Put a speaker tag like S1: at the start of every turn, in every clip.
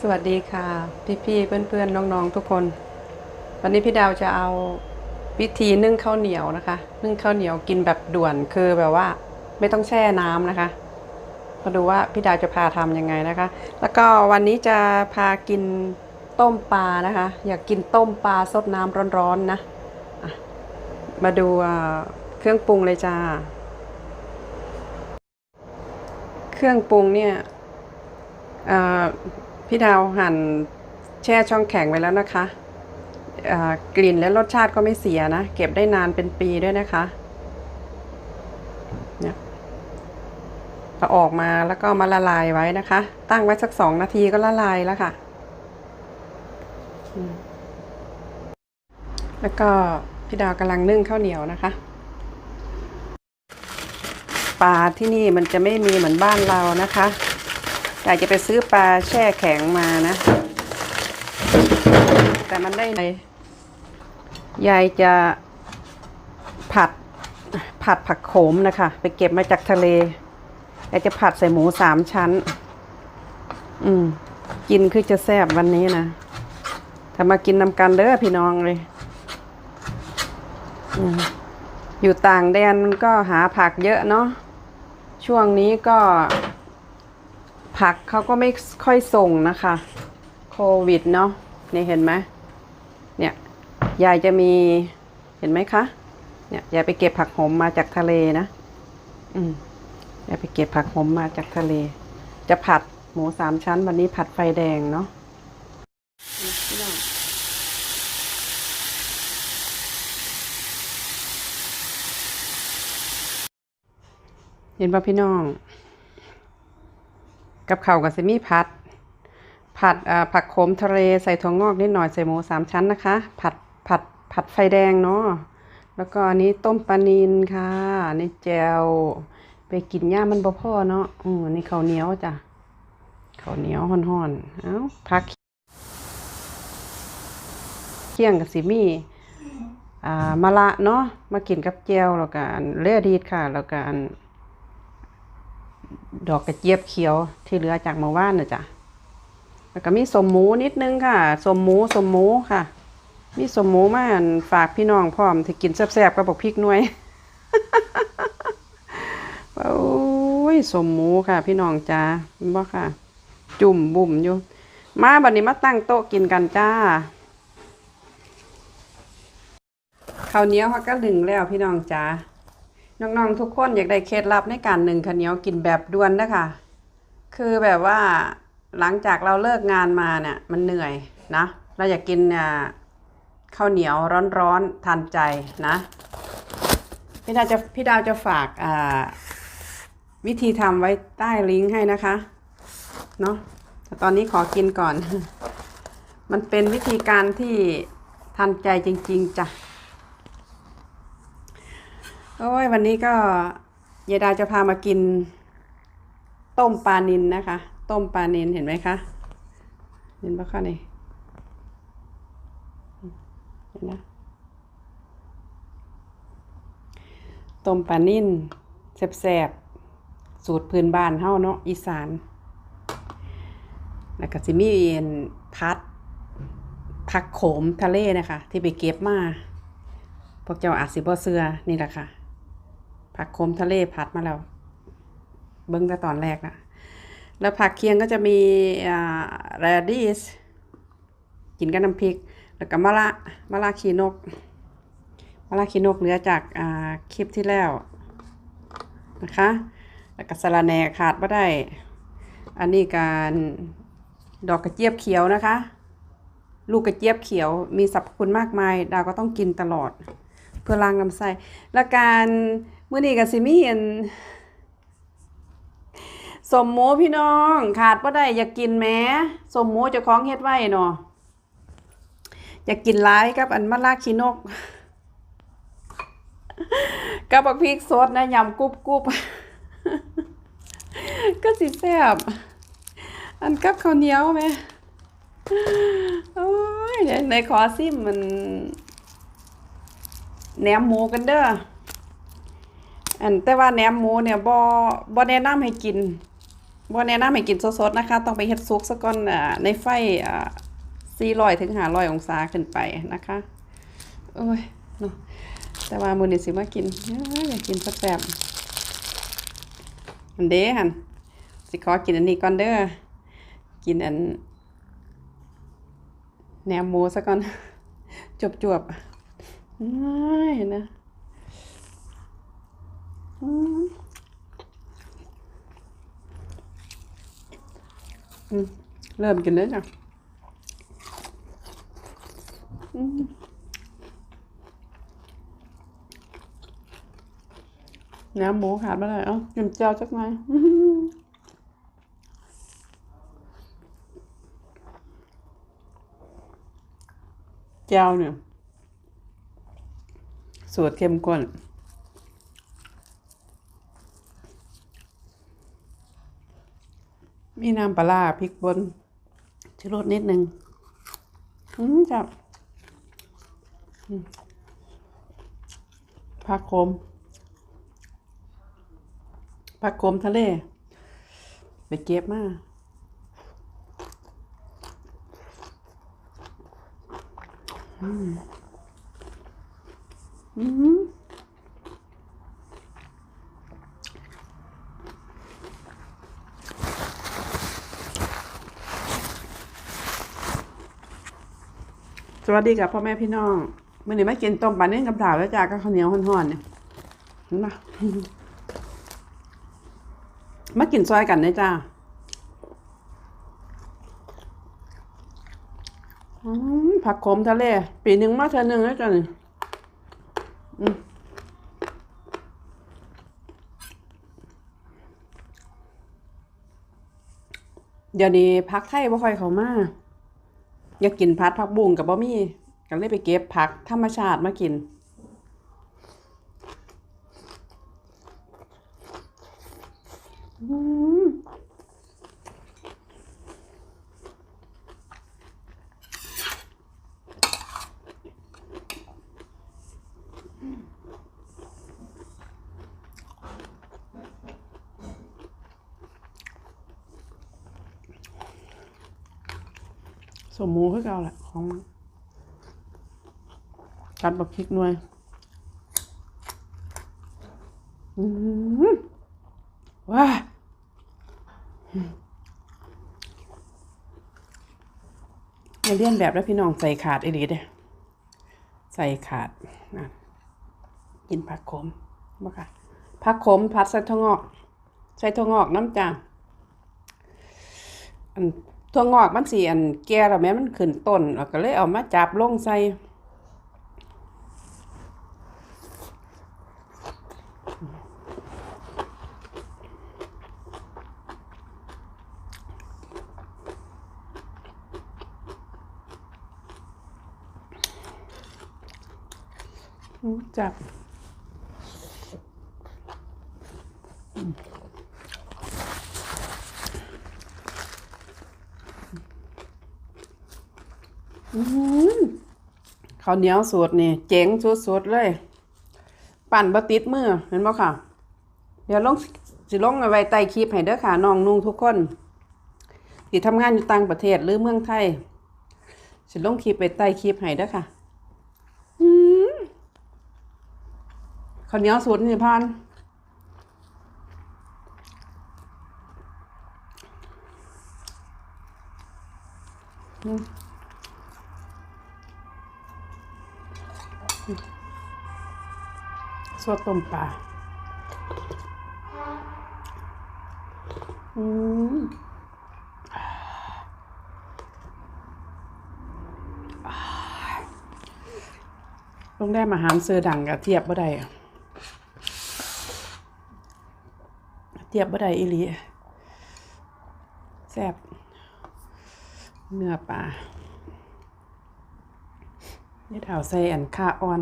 S1: สวัสดีค่ะ พี่ๆเพื่อนๆน้องๆทุกคน วันนี้พี่ดาวจะเอาวิธีนึ่งข้าวเหนียวนะคะ นึ่งข้าวเหนียวกินแบบด่วนคือแบบว่า ไม่ต้องแช่น้ำนะคะ มาดูว่าพี่ดาวจะพาทำยังไงนะคะ แล้วก็วันนี้จะพากินต้มปลานะคะ อยากกินต้มปลาซดน้ำร้อนๆนะมาดูเครื่องปรุงเลยจ้า เครื่องปรุงเนี่ยอ่า พี่ดาวหั่นแช่ช่องแข็งไว้แล้วนะคะ กลิ่นและรสชาติก็ไม่เสียนะ เก็บได้นานเป็นปีด้วยนะคะเนี่ยเอาออกมาแล้วก็มาละลายไว้นะคะ ตั้งไว้สักสองนาทีก็ละลายแล้วค่ะ แล้วก็พี่ดาวกำลังนึ่งข้าวเหนียวนะคะปลาที่นี่มันจะไม่มีเหมือนบ้านเรานะคะ อยากจะไปซื้อปลาแช่แข็งมานะ แต่มันได้ในยายจะผัดผัดผักโขมนะคะ ไปเก็บมาจากทะเลยายจะผัดใส่หมูสามชั้น อืม กินคือจะแซ่บวันนี้นะถ้ามากินนำกันเด้อพี่น้องเลยอยู่ต่างแดนก็หาผักเยอะเนาะช่วงนี้ก็ ผักเขาก็ไม่ค่อยส่งนะคะ โควิดเนาะนี่เห็นไหมเนี่ยยายจะมีเห็นไหมคะเนี่ยยายไปเก็บผักหอมมาจากทะเลนะอืมยายไปเก็บผักหอมมาจากทะเล จะผัดหมูสามชั้นวันนี้ผัดไฟแดงเนาะเห็นป่ะพี่น้อง กับข้าวกับซิมี่ผัด ผัดผักโขมทะเลใส่ถั่วงอกนิดหน่อยใส่หมูสามชั้นนะคะ ผัดผัดผัดไฟแดงเนาะแล้วก็อันนี้ต้มปลานิลค่ะนี่แจวไปกินย่ามันบ่พ่อเนาะอืมอันนี่ข้าวเหนียวจ้ะข้าวเหนียวห่อนๆเอ้าผักเคี่ยงกับซิมี่อ่ามะละเนาะมากินกับแจวแล้วก็อันเลือดีดค่ะ แล้วก็อัน ดอกกระเจี๊ยบเขียวที่เหลือจากเมื่อวานนะจ๊ะแล้วก็มีสมหมูนิดนึงค่ะ สมหมูสมหมูค่ะ มีสมหมูมาฝากพี่น้องพร้อมที่กินแซ่บๆกับบอกพริกหน่วยโอ้ยสมหมูค่ะ พี่น้องจ้าเห็นบ่ค่ะ จุ่มบุ่มอยู่มาบัดนี้มาตั้งโต๊ะกินกันจ้าข้าวเหนียวเขาก็ลึงแล้วพี่น้องจ้า น้องๆทุกคนอยากได้เคล็ดลับในการหนึ่งข้าวเหนียวกินแบบด่วนนะคะคือแบบว่าหลังจากเราเลิกงานมาเนี่ยมันเหนื่อยนะ เราอยากกินอ่าข้าวเหนียวร้อนๆทันใจนะพี่ดาวจะพี่ดาวจะฝากวิธีทำไว้ใต้ลิงก์ให้นะคะเนาะแต่ตอนนี้ขอกินก่อน มันเป็นวิธีการที่ทันใจจริง ๆจ้ะ โอ้ยวันนี้ก็ยายดาจะพามากิน ต้มปลานินนะคะ ต้มปลานินเห็นไหมคะ เห็นปะคะนี่เห็นนะต้มปลานินแซ่บๆ สูตรพื้นบ้านเฮาเนาะอีสาน แล้วก็สิมีเอันพัดผักโขมทะเลนะคะ ที่ไปเก็บมาพวกเจ้าอาจสิบ่เสือนี่แหละค่ะ ผักโขมทะเลผัดมาแล้ว เบิ้งแต่ตอนแรกนะแล้วผักเคียงก็จะมีแรดิสกินกับน้ำพริก แล้วก็มะละมะละขีนกมะละขีนกเหลือจากาคลิปที่แล้วนะคะ แล้วก็สะระแหน่ขาดไม่ได้ อันนี้การดอกกระเจี๊ยบเขียวนะคะ ลูกกระเจี๊ยบเขียวมีสรรพคุณมากมาย ดาวก็ต้องกินตลอด เพื่อล้างลำไส้ และการ มื้อนี้ก็สิมีอันสมหมูพี่น้อง ขาดบ่ได้อยากกินแม้สมหมูเจ้องเฮ็ดไว้เนาะอยากกินหลายกับอันมะลาขี้นกกับบักพริกสดนะยำกรุบกรุบก็สิแซ่บอันกับข้าวเหนียวแหมโอ้ยในขอซิมมันแหนมหมูกันเด้อ อันแต่ว่าแหนมหมูเนี่ยบ่บ่แนะนำให้กินบ่แนะนำให้กินสดๆนะคะ ต้องไปเฮ็ดซุกซะก่อนอ่าในไฟอ่า400ถึง500องศาขึ้นไปนะคะโอ้ยเนาะแต่ว่ามื้อนี้สิมากินเอ้ยอยากกินแซ่บๆอันเด้หั่นสิขอกินอันนี้ก่อนเด้อกินอันแหนมหมูซะก่อนจวบๆอ้ายนะ เริ่มกินแล้วจ้ะน้ำหมูขาดไม่ได้เอ้าจิ้มเจียวจักหน่อยอื้อหือเจียวเนี่ยสูตรเข้มข้น มีน้ำปลาพริกบนชูรสนิดนึงอืมจับผักโขมผักโขมทะเล ไปเก็บมาอืมอืม ส วัสดีกับพ่อแม่พี่น้องมื่อนี้มากินต้มปลาเนื้อกับดาวแล้วจ้าก็ข้าวเหนียวห่อนๆเนี่ยเห็นปะมากินซอยกันเลยจ้าผักขมทะเล ปีหนึ่งมาเท่อหนึ่งแล้วจ้านี่เดี๋ยวนี้พักไทยบ่ค่อยเขามา อยากกินพัดผักบุ้งกับบ่มี่ก็เลยไปเก็บผักธรรมชาติมากิน อืม สมหมูคือเก่าแหละของกัดบักพริกหน่วยว้าอเลียนแบบแล้วพี่น้องใส่ขาดไอ้ดีเด้ใส่ขาดนะกินผักขมบ่ค่ะผักขมผัดใส่ถั่งอก ใส่ถั่งอกน้ำจางอัน ถั่วงอกมันสีอันแก่แล้วแม่มันขึ้นต้นแล้วก็เลยเอามาจับลงใส่จับ ข้าวเหนียวสูตรนี่เจ๋งสุดๆเลย ปั่นบะติดมือเห็นบ่ค่ะ เดี๋ยวลงสิลงไว้ใต้คลิปให้เด้อค่ะน้องนุ่งทุกคนที่ทำงานอยู่ต่างประเทศหรือเมืองไทย สิลงคลิปไปใต้คลิปให้เด้อค่ะข้าวเหนียวสูตรนี่พานอืม สวดต้มปลาอืมโรงแรมอาหารเซอดังกับเทียบบ่ได้เทียบบ่ได้อีหลีแซ่บเนื้อปลานี่เถาใส่อันค่าอ่อน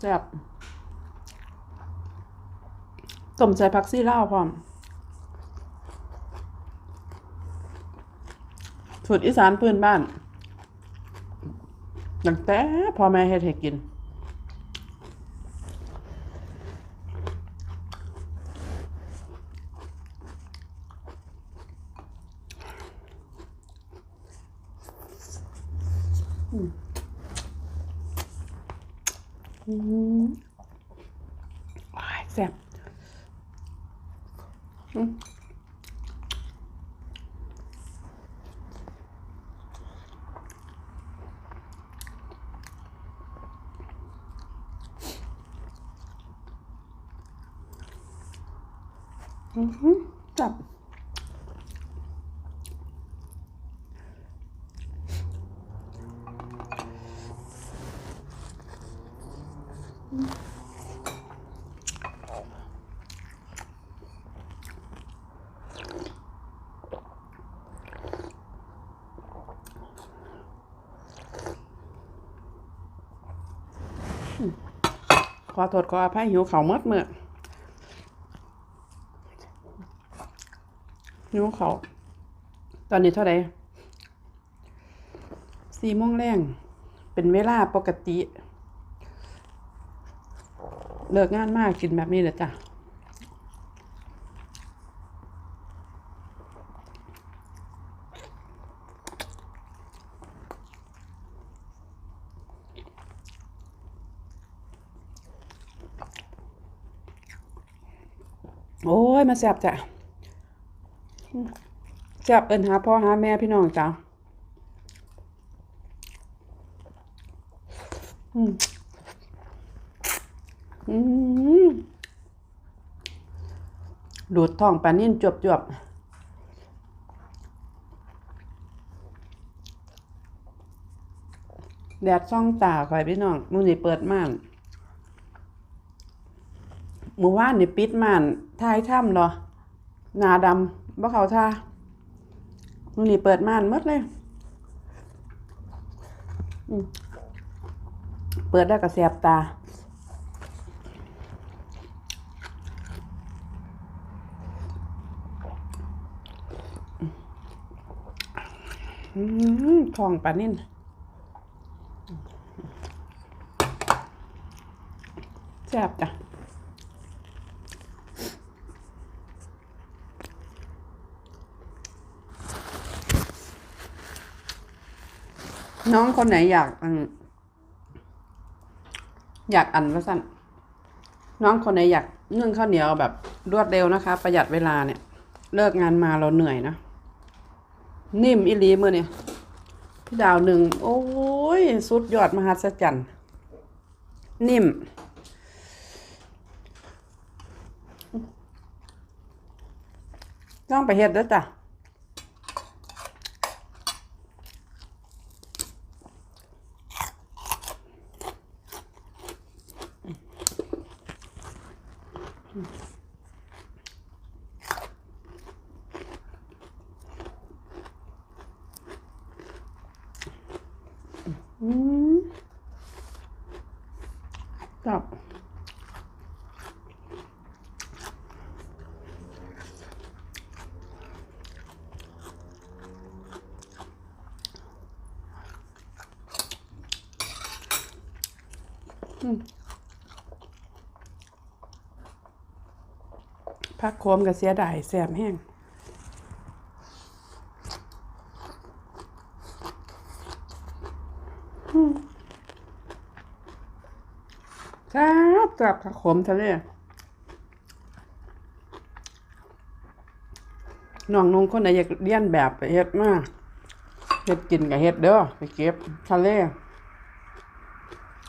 S1: แซ่บต้มใส่ผักซี่เล่าพร้มสุดอีสานพื้นบ้านดังแต่พ่อแม่เฮ็ดให้กิน อืม แซ่บอืมอือหือจับ ขอโทษขออภัยหิวเขาเมื่อเมื่อหิวเขาตอนนี้เท่าไหร่สี่โมงแรงเป็นเวลาปกติ เลิกงานมากกินแบบนี้เลยจ้ะโอ้ย มาแซบจ้ะแซบเอินหาพ่อหาแม่พี่น้องจ้ะอืมอืม ดูดท้องปลานิ่นจวบจวบแดดซ่องตาคอยพี่น้องมื้อนี้เปิดม่านหมู่ว่านนี่ปิดม่านทายถ้ำเหรอหนาดำบ่เขาท่ามื้อนี้เปิดม่านมดเลยเปิดแล้วก็แสบตา ทองปลานิ่นแซ่บจ้ะน้องคนไหนอยากอืมอยากอันว่าสั้นน้องคนไหนอยากนึ่งข้าวเหนียวแบบรวดเร็วนะคะ ประหยัดเวลาเนี่ย เลิกงานมาเราเหนื่อยนะ นิ่มอิลีมือเนี่ยพี่ดาวหนึ่งโอ้ยสุดยอดมหัศจรรย์นิ่ม ต้องไปเฮ็ดเด้วจ้ะ จับพักโคมกับเสียดายแสบแห้ง จ้าจับผักขมทะเลน้องนงคนไหนอยากเรียนแบบไปเฮ็ดมาเฮ็ดกินกับเฮ็ดเด้อไปเก็บทะเล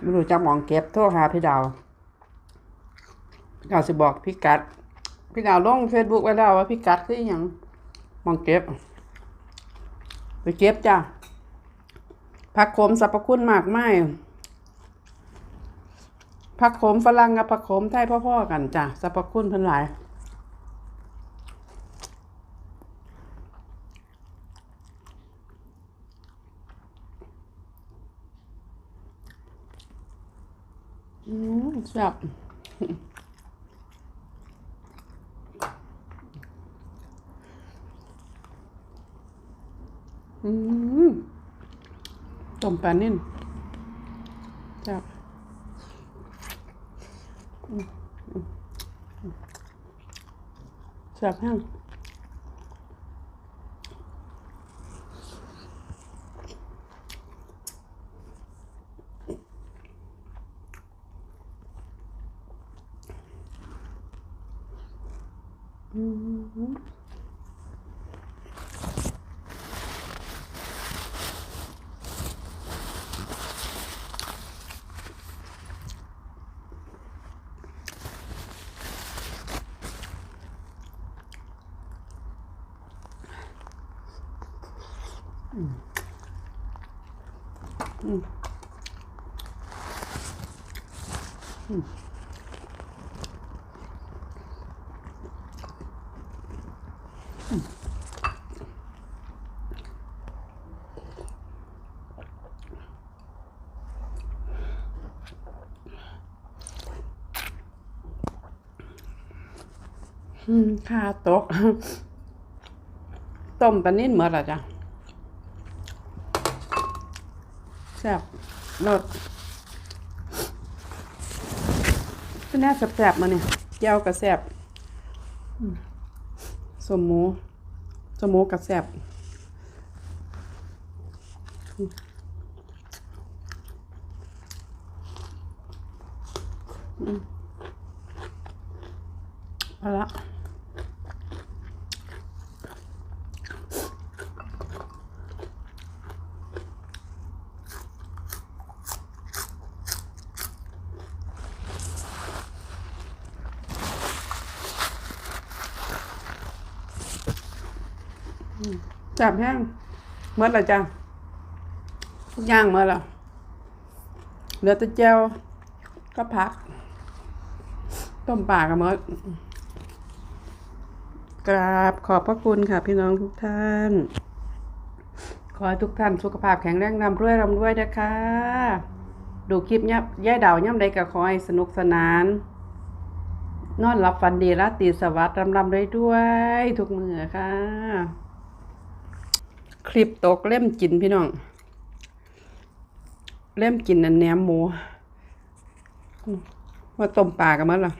S1: ไม่รู้จักมองเก็บโทรหาพี่ดาวพี่ดาวสิบอกพี่กัด พี่ดาวลงเฟซบุ๊กไว้แล้วว่าพี่กัดคืออหยังมองเก็บ ไปเก็บจ้าผักขมสรรพคุณมากมาย ผักโขมฝรั่งกับผักโขมไทยพ่อๆกันจ้ะสรรพคุณเพิ่นหลายอืมแซ่บอืมต้มปลานิ่นแซ่บ แสบแห้งอืม ค่าตก ต้มปลานิ่นเมื่อนละจ้ะ แซ่บรสเป็นแน่แซ่บๆมาเนี่ยเจ้ากับแซ่บสมหมูสมหมูกับแซ่บอืมอืมเอาละ จับแห้งเมื่อไรจ้ะทุกอย่างเมื่อแล้วเหลือแต่เจวก็พัก ต้มปลากับเมื่อกราบขอบพระคุณค่ะพี่น้องทุกท่าน ขอให้ทุกท่านสุขภาพแข็งแรงร่ำรวยรำรวยนะคะ ดูคลิปเนี้ยย่ายดาวย่ำใดก็ขอให้สนุกสนาน นอนหลับฝันดีราตรีสวัสดิ์รำรำด้วยด้วย ทุกมือค่ะ คลิปตกเล่มกินพี่น้อง เล่มกินนันแหนมหมูว่าต้มปลากันมั้งล่ะ